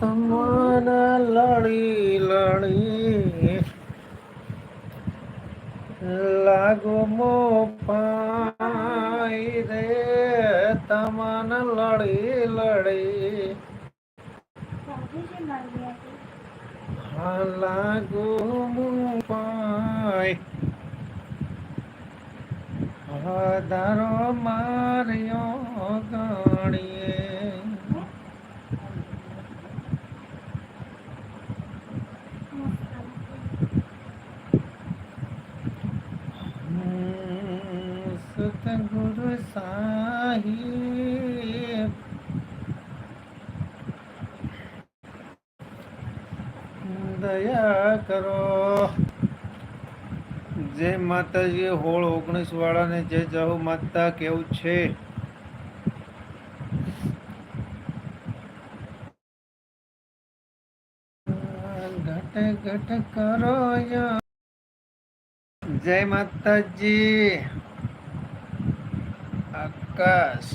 તમને લડી લડી. લાગો મો પાઈ રે, તમન લડી લડી. લાગો મો પાઈ વધારો માર્યો ગણીએ સાહિબ. દયા કરો. જય માતાજી હોળ ઓગણીસ વાળાને જય જહુ માતા કેવું છે? ઘટ કરો જય માતાજી. આકાશ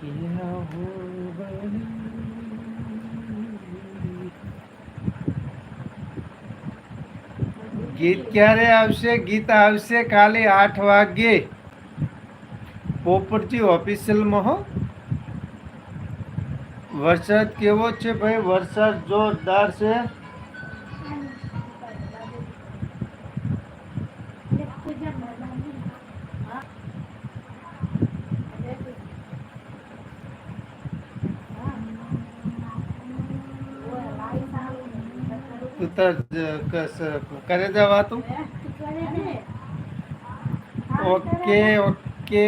કિયા હો બની ગીત ક્યારે આવશે ગીત આવશે કાલે આઠ વાગે પોપટજી ઓફિશિયલમાં હો વરસાદ કેવો છે ભાઈ વરસાદ જોરદાર છે તું તાર જ- કસ- કરે જવા તું ઓકે ઓકે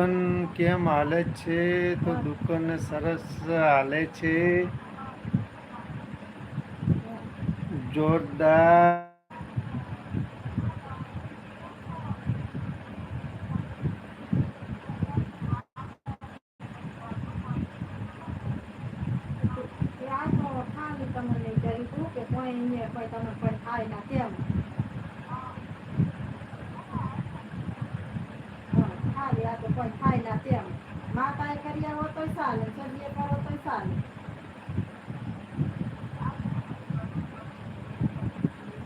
દુકાન કેમ હાલે છે? તો દુકાન સરસ હાલે છે. જોરદાર માતાએ કર્યા હો તો ચાલે સજીએ કરો તો ચાલે.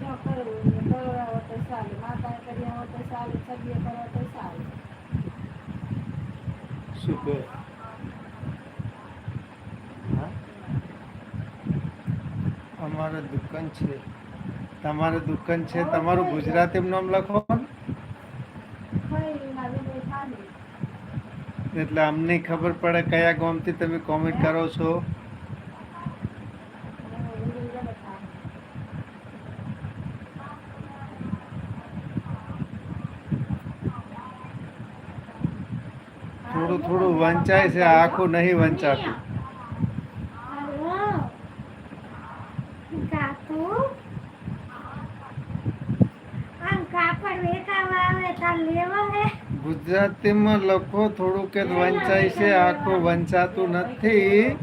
જો કરવું ને કરાવો તો ચાલે. માતાએ કર્યા હો તો ચાલે સજીએ કરો તો ચાલે. શું કહે? હા? અમારે દુકાન છે. તમારે દુકાન છે તમારું ગુજરાતી નામ લખો ને. ખઈ ના વિનય ખાલી એટલે અમને ખબર પડે કયા ગામથી તમે કોમેન્ટ કરો છો. થોડું થોડું વંચાય છે, આખું નહીં વંચાતું હલો કાકુ આમ કાપડ વેચાવા આવે તાર લેવા હે ગુજરાતીમાં લખો થોડું કે વંચાય છે આખું વંચાતું નથી?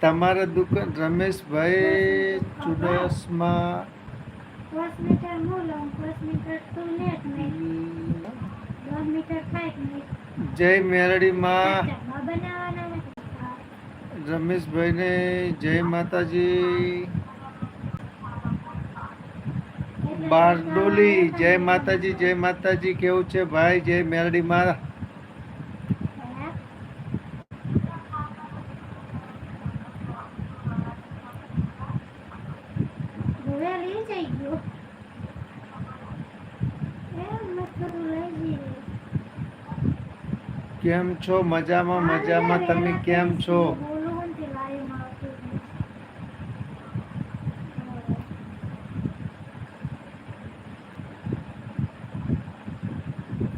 તમારે દુકાન રમેશભાઈ ચુડસમા. જય મેરડીમાં રમેશભાઈને જય માતાજી. બારડોલી જય માતાજી જય માતાજી કેવું છે ભાઈ? જય મેરડીમાં કેમ છો? મજામાં મજામાં. તમે કેમ છો બોલું હોય ને તે લાઈવમાં આવતું જ નથી.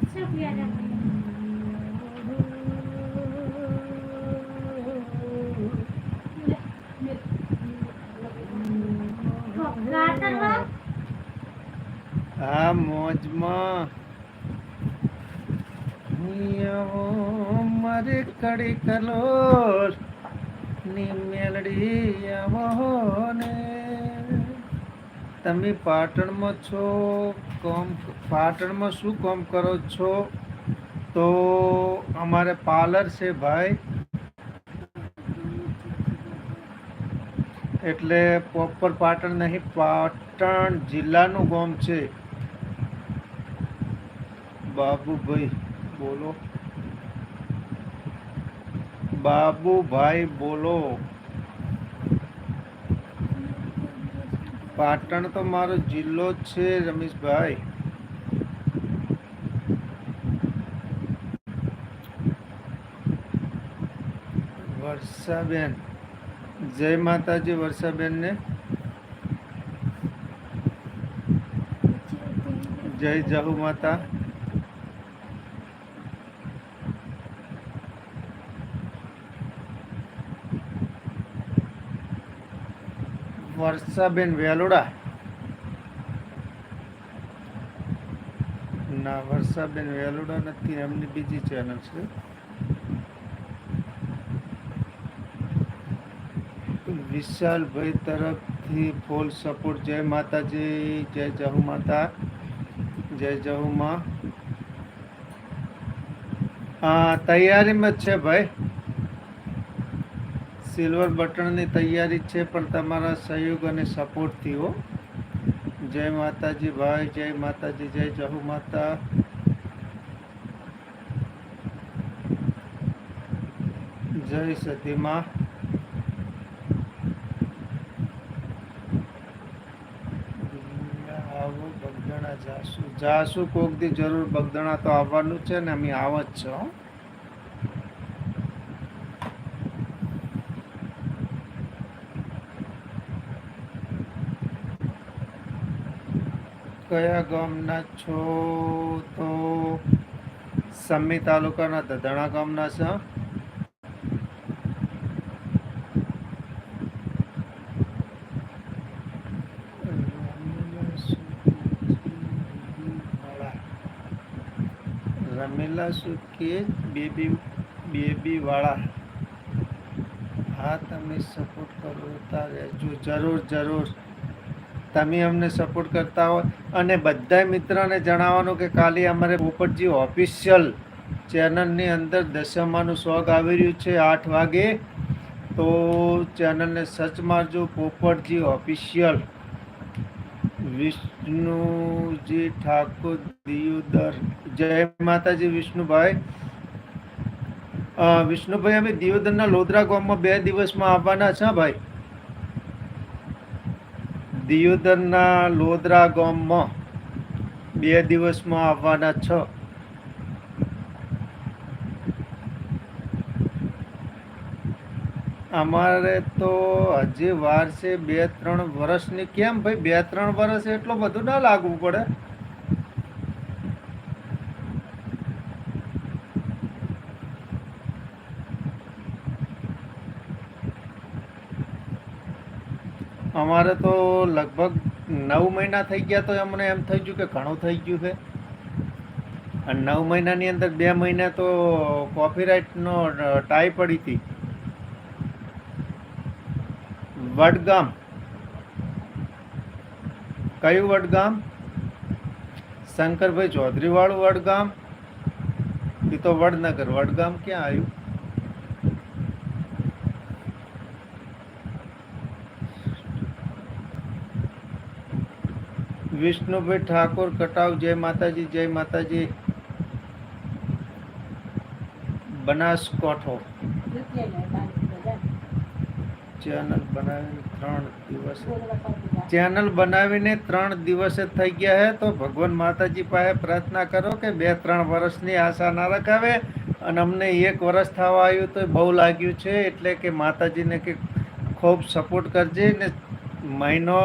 શું પ્યારા કાતરમાં હા મોજમાં આવો મારે કલોલની મેલડી તમે પાટણમાં છો કોમ પાટણમાં શું કોમ કરો છો તો અમારે પાર્લર છે ભાઈ એટલે પ્રોપર પાટણ નહીં પાટણ જિલ્લાનું ગામ છે બાબુભાઈ બોલો બાબુભાઈ, બોલો. પાટણ તો મારો જિલ્લો છે, રમેશભાઈ. વર્ષાબેન, જય માતાજી વર્ષાબેન ને જય જહુ માતા. વર્ષાબેન વેલોડા ના, વર્ષાબેન વેલોડા નથી, એમની બીજી ચેનલ છે. વિશાલભાઈ તરફથી ફૂલ સપોર્ટ જય માતાજી, જય જહુ માતા, જય જહુ મા. હા, તૈયારીમાં જ છે ભાઈ. સિલ્વર બટનની તૈયારી છે, પણ તમારા સહયોગ અને સપોર્ટથી હો. જય માતાજી ભાઈ, જય માતાજી, જય જહુ માતા. જય સતીમાં. જાશું કોક દી જરૂર બગદાણા તો આવવાનું છે ને, અમે આવ જ છો. કયા ગામના છો તો? સમી તાલુકાના દધણા ગામના છો. રમેલા સુકે બેબી બેબી વાળા. હા, તમે સપોર્ટ કરતા રહેજો જરૂર જરૂર. તમે અમને સપોર્ટ કરતા હોય. અને બધા મિત્રોને જણાવવાનું કે કાલે અમારે પોપટજી ઓફિશિયલ ચેનલની અંદર દશમાનું શોખ આવી રહ્યું છે આઠ વાગે. તો ચેનલને સર્ચ મારજો, પોપટજી ઓફિશિયલ વિષ્ણુજી ઠાકોર, દિયોદર. જય માતાજી વિષ્ણુભાઈ. વિષ્ણુભાઈ, અમે દિયોદરના લોધરા ગામમાં બે દિવસમાં આવવાના છે ભાઈ? દિયોદરના લોદરા ગામમાં બે દિવસમાં આવવાના છ. અમારે તો હજી વાર છે બે ત્રણ વર્ષની. કેમ ભાઈ બે ત્રણ વર્ષ એટલું બધું ના લાગવું પડે? અમારે તો લગભગ નવ મહિના થઈ ગયા તો અમને એમ થઈ ગયું કે ઘણું થઈ ગયું છે. અને નવ મહિનાની અંદર બે મહિના તો કોપીરાઇટનો ટાઈ પડી હતી. વડગામ. કયું વડગામ? શંકરભાઈ ચૌધરી વાળું વડગામ. એ તો વડનગર. વડગામ ક્યાં આવ્યું? વિષ્ણુભાઈ ઠાકોર કટાવ, જય માતાજી જય માતાજી. બનાસકોઠો ચેનલ બનાવીને ત્રણ દિવસ. ચેનલ બનાવીને ત્રણ દિવસે થઈ ગયા હે, તો ભગવાન માતાજી પાસે પ્રાર્થના કરો કે બે ત્રણ વર્ષની આશા ના રખાવે અને અમને એક વર્ષ થવા આવ્યું તો બહુ લાગ્યું છે, એટલે કે માતાજીને કે ખૂબ સપોર્ટ કરજે ને મહિનો,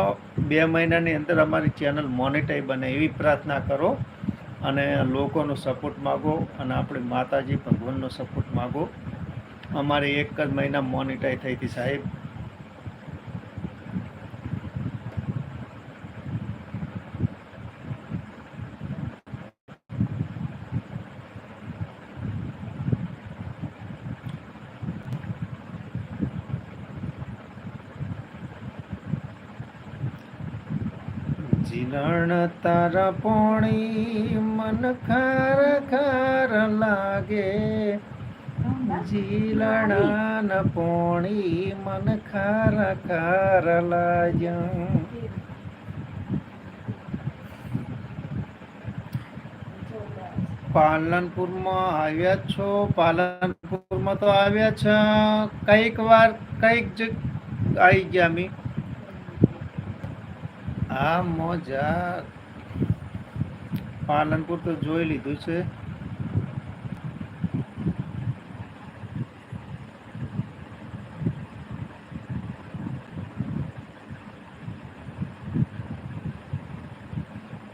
બે મહિનાની અંદર અમારી ચેનલ મોનિટાઈ બને એવી પ્રાર્થના કરો અને લોકોનો સપોર્ટ માગો અને આપણે માતાજી ભગવાનનો સપોર્ટ માગો. અમારે એક જ મહિના મોનિટાઈ થઈ હતી સાહેબ. તારા પોણી મન ખાર ખાર લાગે જીલણાન પોણી મન ખાર ખાર લાગ્યા પાલનપુરમાં આવ્યા છો પાલનપુરમાં તો આવ્યા છે કંઈક વાર કંઈક જગ આવી ગયા મી આ મોજા પાલનપુર તો જોઈ લીધું છે.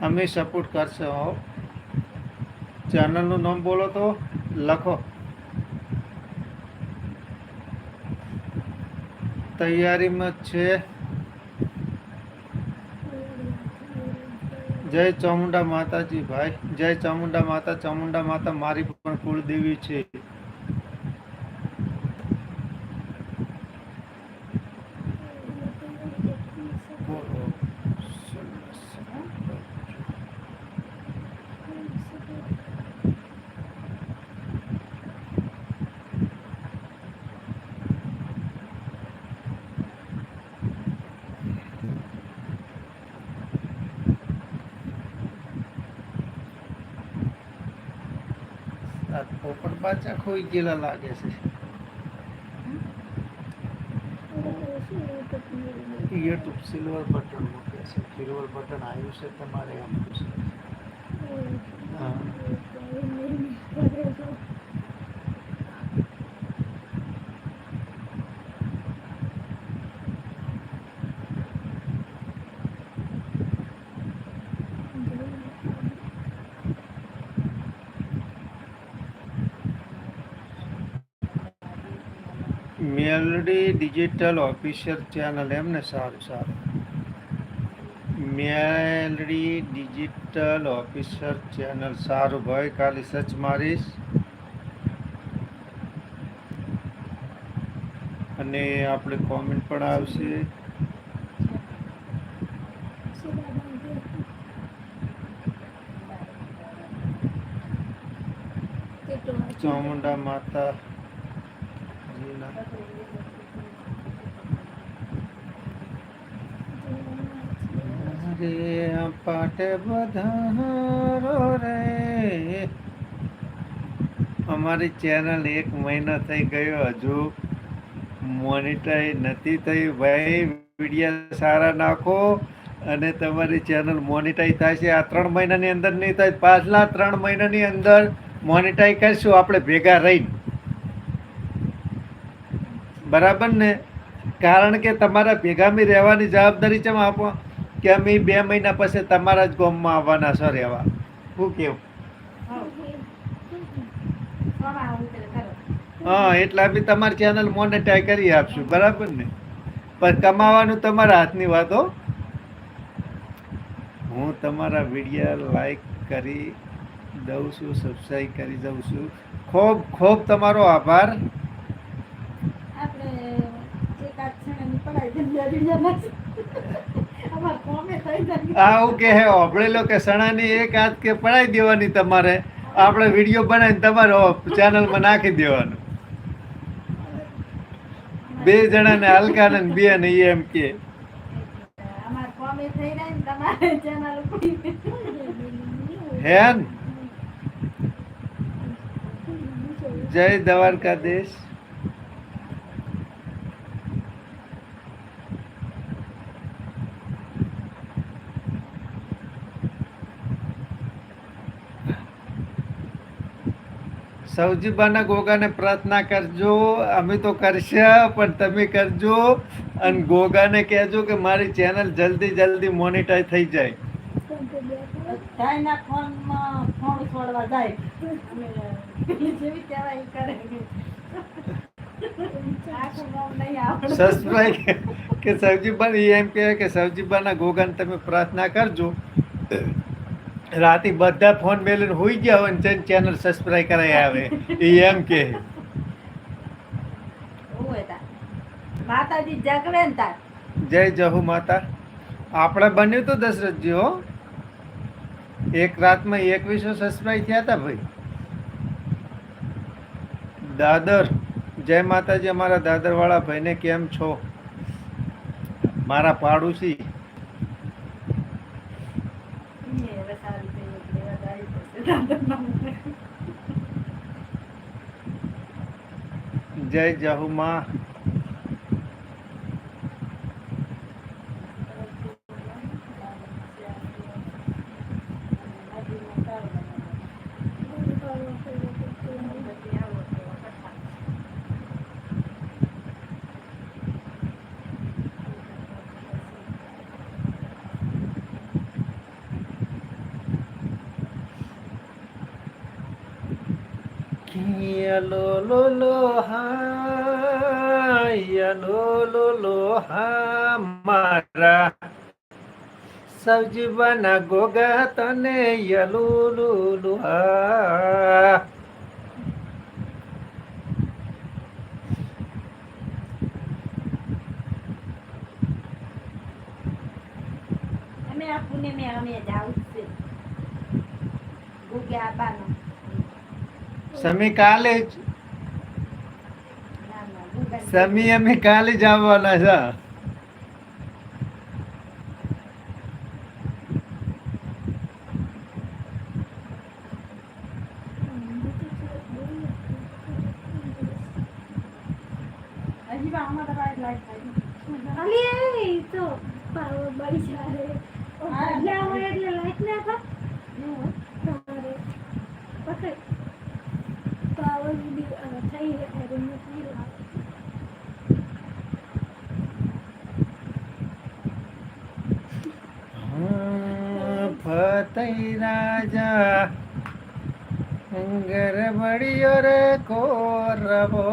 અમે સપોર્ટ કરશે. ચેનલનું નામ બોલો તો લખો. તૈયારીમાં છે. જય ચામુંડા માતાજી ભાઈ જય ચામુંડા માતા ચામુંડા માતા મારી પણ કુળદેવી છે આ બાચા ખોઈ ગયેલા લાગે છે. યુટ્યુબ સિલ્વર બટન મૂકે છે. સિલ્વર બટન આવ્યું છે તમારે એમ છે. Meldi digital official channel. એમને સારું સારું. Meldi digital official channel. સારું ભાઈ કાલે સચ મારીશ. અને આપણે કોમેન્ટ પણ આવશે. ચામુંડા માતા જીના રે પાટે રે. અમારી ચેનલ એક મહિનો થઈ ગયો હજુ. મોનિટાઈ નથી થઈ. ભાઈ વીડિયો સારા નાખો. અને તમારી ચેનલ મોનિટાઈ થાય છે. આ ત્રણ મહિનાની અંદર નહીં થાય. પાછલા ત્રણ મહિનાની અંદર મોનિટાઈ કરશું. આપણે ભેગા રહીને. બરાબર ને? કારણ કે તમારા ભેગામી રહેવાની જવાબદારી છે આપો? કે અમે બે મહિના પછી તમારા જ ગામમાં આવવાના છો રહેવા. શું કેવું? હા, એટલે બી તમારી ચેનલ મોનેટાઈ કરી આપશું. બરાબર ને? પણ કમાવાનું તમારા હાથની વાતો હું. તમારા વિડીયા લાઈક કરી દઉં છું સબસ્ક્રાઈબ કરી દઉં છું. ખૂબ ખૂબ તમારો આભાર આપણે એકાદ જણાની પડાઈ ધંધા બીજા નથી. અમારે કોમે થઈ જાય. આવું કે હે ઓભળેલો કે સણાની એક હાથ કે પડાઈ દેવાની તમારે. આપણે વીડિયો બનાવીને તમારે ચેનલમાં નાખી દેવાનું. બે જણાને હલકા ને બે ને એમ કે. ને હેન જય દ્વારકાધીશ. સૌજીબાના ગોગાને પ્રાર્થના કરજો અમે તો કરશે પણ તમે કરજો. અને ગોગાને કહેજો કે મારી ચેનલ જલ્દી જલ્દી મોનિટાઈઝ થઈ જાય. સબસ્ક્રાઈબ કે સૌજીબાન એમ કહે કે સૌજીબાના ગોગાને તમે પ્રાર્થના કરજો. રાતે બધા ફોન મેલીને હોઈ ગયા હોય ને ચેનલ સબસ્ક્રાઈબ કરાવી આવે. એ એમ તાર. માતાજી જગવે ને તાર? જય જહુ માતા. આપણે બન્યું તો દશરથજી હો. એક રાતમાં એકવીસો સબસ્ક્રાઈબ થયા હતા ભાઈ. દાદર જય માતાજી અમારા દાદર વાળા ભાઈને કેમ છો? મારા પાડોશી એ હવે સારું થયું એટલે એવા ગાડી પડશે. દાદાના જય જહુ માં લો લો લો હા લો લો લો હા મારા સૌજી બના ગોગા તને યલુ લુ લુ હા સમી કાલે સમી અમે કાલે જ આવવાના છે હજી પણ આમાં તમારે લાઈટ થાય અલી એ તો પાવર બળી જાય એટલે હોય એટલે લાઈટ ના થા તમારે પકડ પાવર બી અ, થઈ જાય રિમોટ નહીં લાવે હમ, ફતઈ રાજા ગરબડિયો રે કોરબો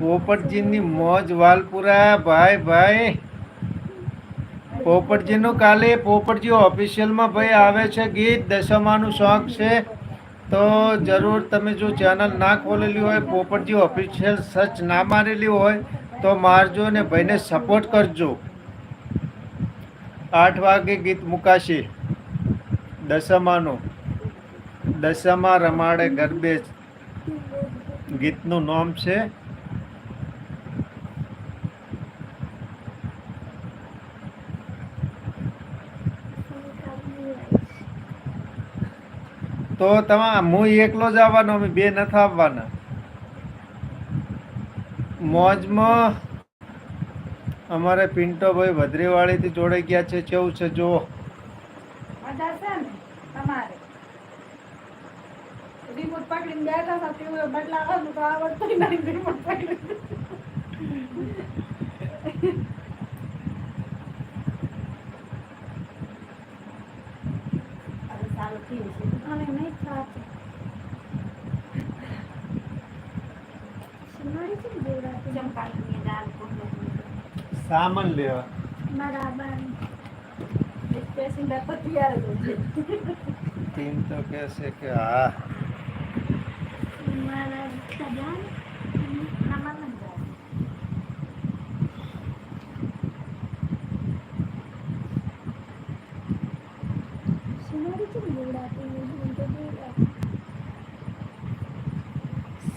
પોપટજીની મોજ વાલપુરા, ભાઈ ભાઈ. પોપટજીનું કાલે પોપટજી ઓફિશિયલમાં ભાઈ આવે છે ગીત, દશમાનું શોખ છે. તો જરૂર તમે જો ચેનલ ના ખોલેલી હોય, પોપટજી ઓફિશિયલ સર્ચ ના મારેલી હોય, તો મારજો ને ભાઈને સપોર્ટ કરજો. આઠ વાગે ગીત મુકાશે. દશમાનું દશમા રમાડે ગરબે ગીતનું નામ છે. તો તમે, હું એકલો જ આવવાનો, અમે બે નથી આવવાના. મોજમાં અમારે પિન્ટોભાઈ ભદ્રીવાળીથી જોડે ગયા છે. કેવું છે? જુઓ. મજા છે ને તમારે. રિમોટ પકડીને બેઠા હતા તેવું બદલાવાનું તો આવડતું નહીં રિમોટ પકડી હવે સારું થયું છે. હવે નહીં થતું. મારી છે ને દેવરાત્રી ચંપાકની દાળ સામાન લેવા. છે. ટીમ તો કહે છે કે હા.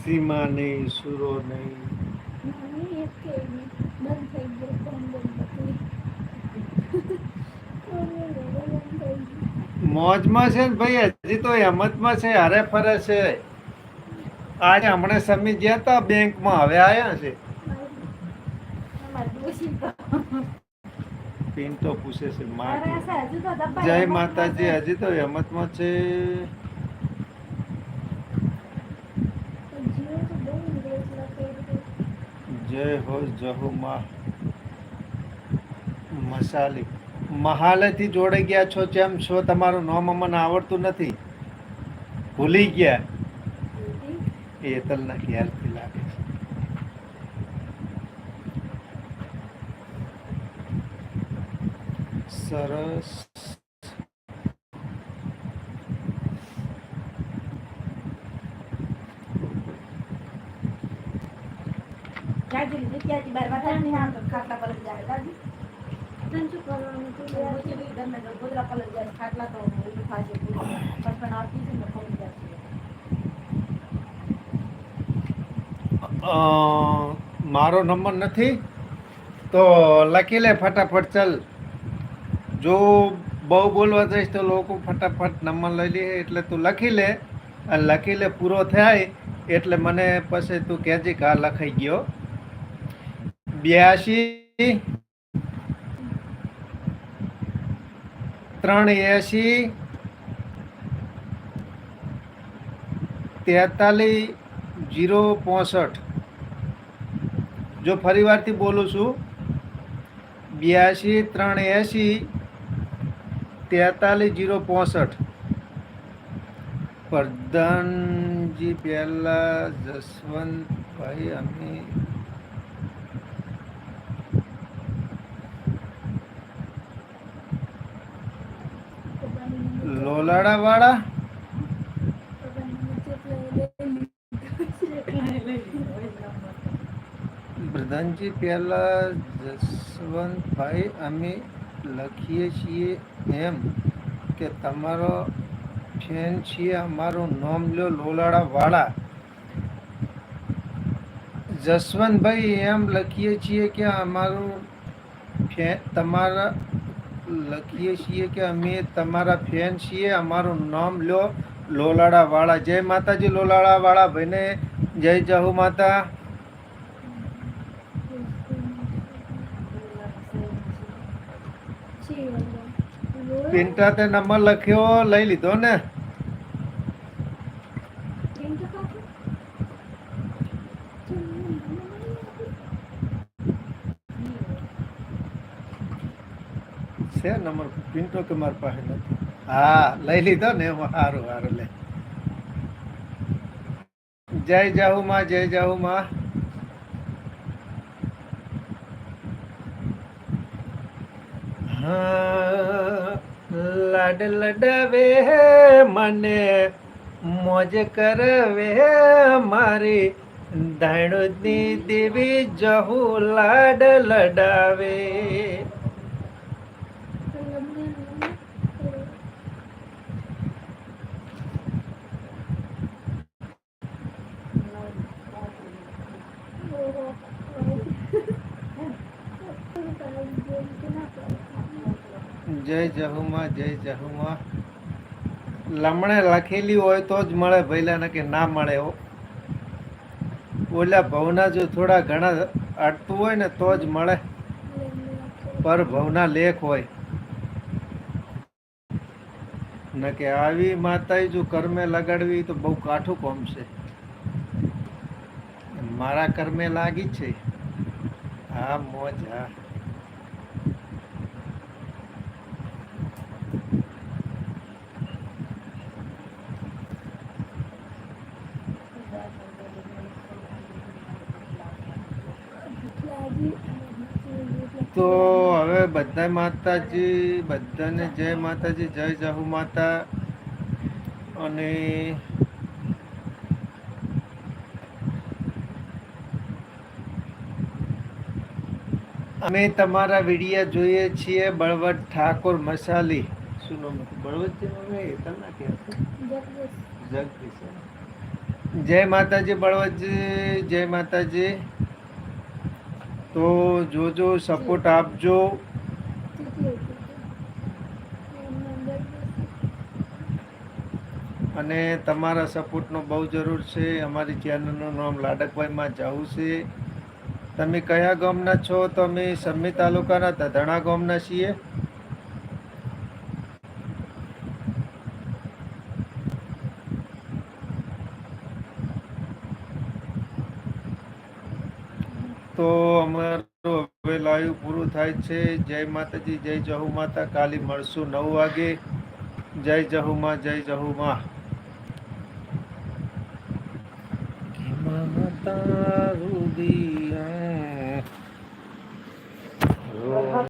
સીમા નહીં સુરો નહીં. મોજમાં છે ને ભાઈ હજી તો હેમતમાં છે હારે ફરે છે. આજે હમણાં સમી ગયા હતા બેંકમાં હવે આવ્યા છે. પિન તો પૂછે છે જય માતાજી હજી તો હેમતમાં છે. જય હો જહુ મા મસાલી. મહાલેથી જોડે ગયા છો જેમ છો, તમારું નામ અમને આવડતું નથી. ભૂલી ગયા. એ તલના ખ્યાલથી લાગે છે. સરસ. જાજી જગ્યાથી બહાર વધારે ખાટલા પર જાય. જાજી. મારો નંબર નથી? તો લખી લે ફટાફટ, ચાલ. જો બહુ બોલવા જઈશ તો લોકો ફટાફટ નંબર લઈ લે, એટલે તું લખી લે. અને લખી લે પૂરો થાય, એટલે મને પછી તું કહેજે કે લખાઈ ગયો. બ્યાસી ત્રણ એંશી તેતાલીસ જીરો પોસઠ. જો ફરીવારથી બોલું છું બ્યાસી ત્રણ એંશી તેતાલીસ જીરો પોસઠ. પ્રધાનજી પહેલાં જસવંતભાઈ અમે લોલાડા વાળા પ્રધાનજી પહેલા જસવંતભાઈ અમે લખીએ છીએ એમ કે તમારો ફેન છીએ, અમારું નામ લ્યો લોલાડા વાળા જસવંતભાઈ એમ લખીએ છીએ કે અમારું ફેન તમારા લખીએ છીએ કે અમે તમારા ફેન છીએ, અમારું નામ લો લોલાડા વાળા જય માતાજી લોલાડા વાળા ભાઈને જય જહુ માતા. પિન્ટા તે નંબર લખ્યો, લઈ લીધો ને છે નંબર પિન્ટો કે હા, લઈ લીધો ને સારું સારું લે. જય જાહુ માં જય જાહુ માં હા, લાડ, લડાવે મને, મોજ કરવે મારી. ધાણુદની દેવી જહુ લાડ, લડાવે. જય જહુમાં જય જહુમાં. લમણે લખેલી હોય તો જ મળે ભૈલાને કે ના મળે હો. ઓલા ભવના જો થોડા ઘણા અટતું હોય ને તો જ મળે. પર ભવના લેખ હોય. ન કે આવી માતાએ જો કર્મે લગાડવી તો બહુ કાઠું કોમ છે. મારા કર્મે લાગી છે. હા મોજ હા તો હવે બધા માતાજી, બધાને જય માતાજી, જય જાહુ માતા. અને અમે તમારા વિડીયા જોઈએ છીએ બળવટ ઠાકોર મસાલી. શું નામ ક્યાં જગદીશ. જય માતાજી બળવતજી, જય માતાજી. તો જોજો સપોર્ટ આપજો. અને તમારા સપોર્ટનો બહુ જરૂર છે. અમારી ચેનલનું નામ લાડકભાઈમાં જવું છે. તમે કયા ગામના છો? તો અમે સમી તાલુકાના ધધણા ગામના છીએ? તો અમારું હવે લાઈવ પૂરું થાય છે. જય માતાજી, જય જહુ માતા. કાલે મળશું નવ વાગે. જય જહુ માં જય જહુ